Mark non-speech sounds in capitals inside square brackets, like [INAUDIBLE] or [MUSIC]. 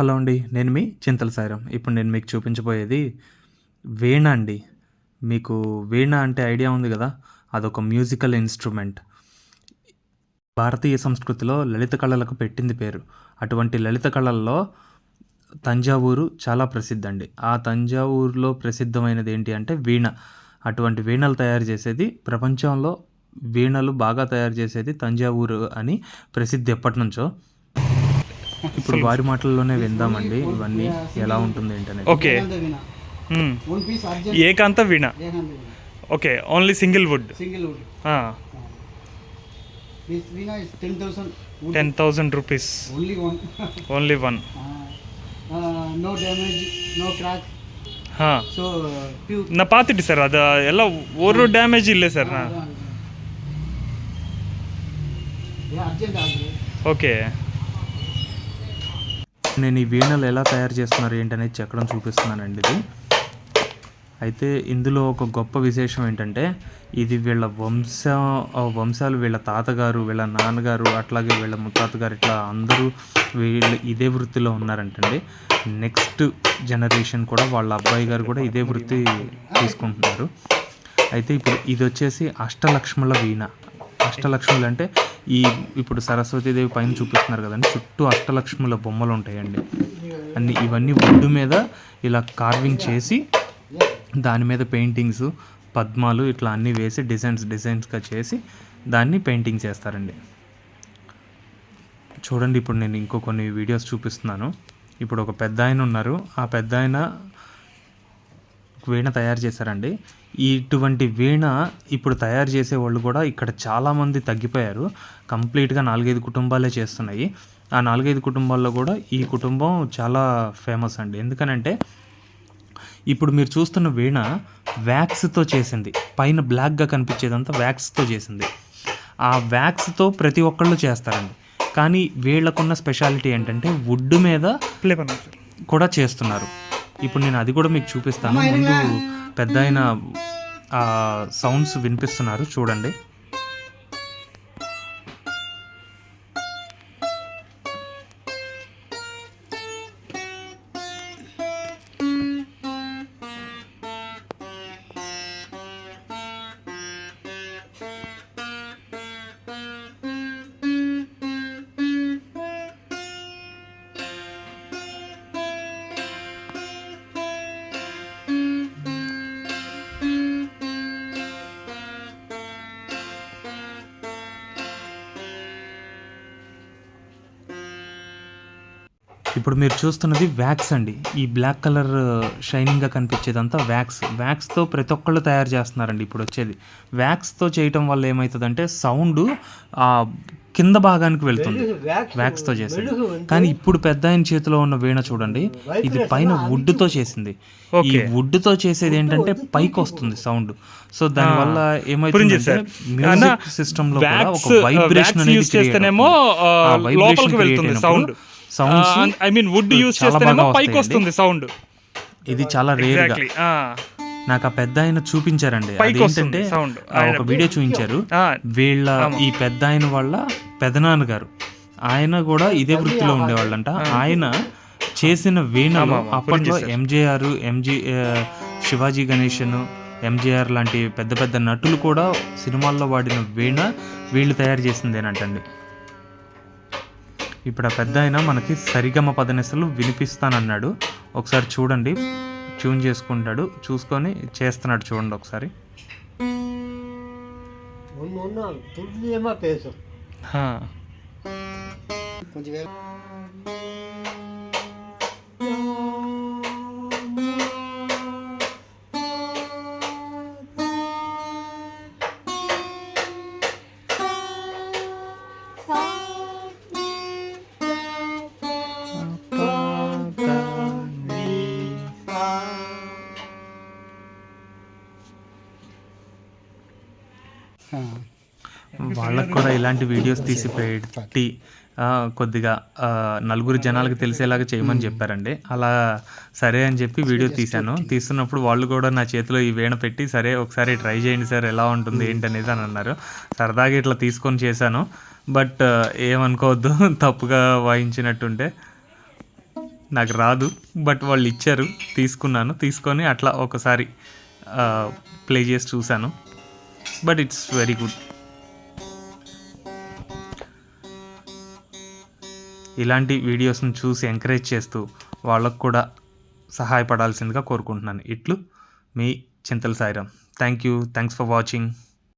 Hello అండి నేను మీ చింతల సాయిరాం. ఇప్పుడు నేను మీకు చూపించబోయేది వీణ అండి. మీకు వీణ అంటే ఐడియా ఉంది కదా అదొక మ్యూజికల్ ఇన్స్ట్రుమెంట్. భారతీయ సంస్కృతిలో లలిత కళలకు పెట్టింది పేరు. అటువంటి లలిత కళల్లో తంజావూరు చాలా ప్రసిద్ధి అండి ఆ తంజావూరులో ప్రసిద్ధమైనది ఏంటి అంటే వీణ. అటువంటి వీణలు తయారు చేసేది ప్రపంచంలో వీణలు బాగా తయారు చేసేది తంజావూరు అని ప్రసిద్ధి ఎప్పటి నుంచో. ఇప్పుడు వారి మాటల్లోనే విందామండి ఇవన్నీ ఎలా ఉంటుంది ఏంటనేది okay veena hmm. One piece urgent Ekanta veena Ekanta veena okay only single wood single wood this veena is ten thousand ten thousand rupees only one only one no damage no crack ಹಾಂ so pure ನಾ ಪಾತಿಟ್ಟು sir ಅದು ಎಲ್ಲ ಓರು damage ಇಲ್ಲೇ sir ನಾ urgent ಆದರೆ okay నేను ఈ వీణలు ఎలా తయారు చేస్తున్నారు ఏంటనేది చెక్కడం చూపిస్తున్నానండి ఇది. అయితే ఇందులో ఒక గొప్ప విశేషం ఏంటంటే ఇది వీళ్ళ వంశ వంశాలు వీళ్ళ తాతగారు వీళ్ళ నాన్నగారు అట్లాగే వీళ్ళ ముత్తాతగారు ఇట్లా అందరూ వీళ్ళు ఇదే వృత్తిలో ఉన్నారంటండి. నెక్స్ట్ జనరేషన్ కూడా వాళ్ళ అబ్బాయి గారు కూడా ఇదే వృత్తి తీసుకుంటున్నారు. అయితే ఇప్పుడు ఇది వచ్చేసి అష్టలక్ష్ముల వీణ. అష్టలక్ష్ములు అంటే ఈ ఇప్పుడు సరస్వతీదేవి పైన చూపిస్తున్నారు కదండి చుట్టూ అష్టలక్ష్ముల బొమ్మలు ఉంటాయండి. అన్ని ఇవన్నీ వుడ్ మీద ఇలా కార్వింగ్ చేసి దాని మీద పెయింటింగ్స్ పద్మాలు ఇట్లా అన్నీ వేసి డిజైన్స్ డిజైన్స్గా చేసి దాన్ని పెయింటింగ్ చేస్తారండి. చూడండి ఇప్పుడు నేను ఇంకో కొన్ని వీడియోస్ చూపిస్తున్నాను. ఇప్పుడు ఒక పెద్ద ఆయన ఉన్నారు. ఆ పెద్ద ఆయన వీణ తయారు చేశారండి. ఇటువంటి వీణ ఇప్పుడు తయారు చేసే వాళ్ళు కూడా ఇక్కడ చాలామంది తగ్గిపోయారు. కంప్లీట్గా నాలుగైదు కుటుంబాలే చేస్తున్నాయి. ఆ నాలుగైదు కుటుంబాల్లో కూడా ఈ కుటుంబం చాలా ఫేమస్ అండి. ఎందుకనంటే ఇప్పుడు మీరు చూస్తున్న వీణ వ్యాక్స్తో చేసింది. పైన బ్లాక్గా కనిపించేదంతా వ్యాక్స్తో చేసింది. ఆ వ్యాక్స్తో ప్రతి ఒక్కళ్ళు చేస్తారండి. కానీ వీళ్ళకున్న స్పెషాలిటీ ఏంటంటే వుడ్ మీద కూడా చేస్తున్నారు. ఇప్పుడు నేను అది కూడా మీకు చూపిస్తాను. ముందు పెద్ద ఆయన సౌండ్స్ వినిపిస్తున్నారు. చూడండి. ఇప్పుడు మీరు చూస్తున్నది వ్యాక్స్ అండి. ఈ బ్లాక్ కలర్ షైనింగ్గా కనిపించేదంతా వ్యాక్స్. వ్యాక్స్తో ప్రతి ఒక్కళ్ళు తయారు చేస్తున్నారండి ఇప్పుడు వచ్చేది. వ్యాక్స్తో చేయటం వల్ల ఏమవుతుందంటే సౌండ్ ఆ కింద భాగానికి వెళ్తుంది. వ్యాక్స్తో చేసింది. కానీ ఇప్పుడు పెద్ద ఆయన చేతిలో ఉన్న వీణ చూడండి. ఇది పైన వుడ్తో చేసింది. ఈ వుడ్తో చేసేది ఏంటంటే పైకి వస్తుంది సౌండ్. సో దానివల్ల ఏమైతుంది మ్యూజిక్ సిస్టమ్లో కూడా ఒక వైబ్రేషన్ అనేది లోపలికి వెళ్తుంది sound I mean wood use చేస్తేనేమో పైకి వస్తుంది సౌండ్ ఇది చాలా రేర్గా. ఎగ్జాక్ట్లీ నాకు ఆ పెద్ద ఆయన చూపించారండి. ఆ ఒక వీడియో చూపించారు. వీళ్ళ ఈ పెద్ద ఆయన వాళ్ళ పెదనాన్న గారు. ఆయన కూడా ఇదే వృత్తిలో ఉండేవాళ్ళంట. ఆయన చేసిన వీణలు అప్పట్లో MGR MG Sivaji Ganesan MGR లాంటి పెద్ద పెద్ద నటులు కూడా సినిమాల్లో వాడిన వీణ వీళ్ళు తయారు చేసిందేనంటండి. ఇప్పుడు ఆ పెద్ద ఆయన మనకి సరిగమ పదనిసలు వినిపిస్తానన్నాడు. ఒకసారి చూడండి. ట్యూన్ చేసుకుంటాడు. చూసుకొని చేస్తున్నాడు చూడండి ఒకసారి. కొంచెం వాళ్ళకు కూడా ఇలాంటి వీడియోస్ తీసి పెట్టి కొద్దిగా నలుగురు జనాలకు తెలిసేలాగా చేయమని చెప్పారండి. అలా సరే అని చెప్పి వీడియో తీశాను. తీస్తున్నప్పుడు వాళ్ళు కూడా నా చేతిలో ఈ వీణ పెట్టి సరే ఒకసారి ట్రై చేయండి సార్ ఎలా ఉంటుంది ఏంటనేది అని అన్నారు. సరదాగా ఇట్లా తీసుకొని చేశాను. బట్ ఏమనుకోవద్దు [LAUGHS] తప్పుగా వాయించినట్టుంటే. నాకు రాదు బట్ వాళ్ళు ఇచ్చారు తీసుకున్నాను. తీసుకొని అట్లా ఒకసారి ప్లే చేసి చూశాను. బట్ ఇట్స్ వెరీ గుడ్ ఇలాంటి వీడియోస్ని చూసి ఎంకరేజ్ చేస్తూ వాళ్ళకు కూడా సహాయపడాల్సిందిగా కోరుకుంటున్నాను. ఇట్లు మీ Chintala Sairam thank you thanks for watching